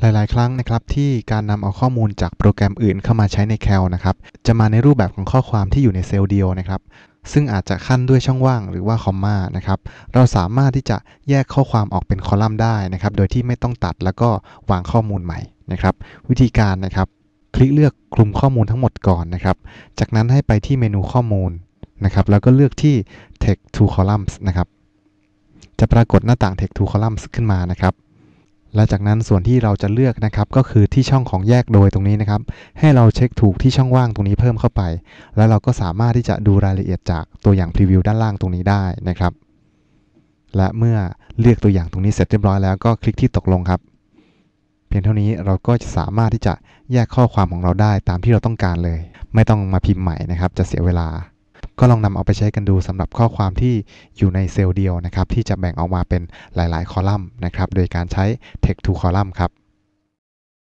หลาย ๆ ครั้งนะครับที่การนำเอาข้อมูลจากโปรแกรมอื่นเข้ามาใช้ใน Cal นะครับจะมาในรูปแบบของข้อความที่อยู่ในเซลล์เดียวนะครับซึ่งอาจจะขั้นด้วยช่องว่างหรือว่าคอมมานะครับเราสามารถที่จะแยกข้อความออกเป็นคอลัมน์ได้นะครับโดยที่ไม่ต้องตัดแล้วก็วางข้อมูลใหม่นะครับวิธีการนะครับคลิกเลือกคลุมข้อมูลทั้งหมดก่อนนะครับ จากนั้นให้ไปที่เมนูข้อมูลนะครับ แล้วก็เลือกที่ text to columns นะครับ จะปรากฏหน้าต่าง text to columns ขึ้นมานะครับ และจากนั้นส่วนที่เราจะเลือกนะครับก็คือที่ช่องของแยกโดยตรงนี้นะครับ ให้เราเช็คถูกที่ช่องว่างตรงนี้เพิ่มเข้าไป แล้วเราก็สามารถที่จะดูรายละเอียดจากตัวอย่างพรีวิวด้านล่างตรงนี้ได้นะครับ และเมื่อเลือกตัวอย่างตรงนี้เสร็จเรียบร้อยแล้วก็คลิกที่ตกลงครับ เพียงเท่านี้เราก็จะสามารถที่จะแยกข้อความของเราได้ตามที่เราต้องการเลย ไม่ต้องมาพิมพ์ใหม่นะครับ จะเสียเวลา ก็ลองนำเอาไปใช้กันดูสำหรับข้อความที่อยู่ในเซลล์เดียวนะครับที่จะแบ่งออกมาเป็นหลาย ๆ คอลัมน์นะครับโดยการใช้ text to column ครับ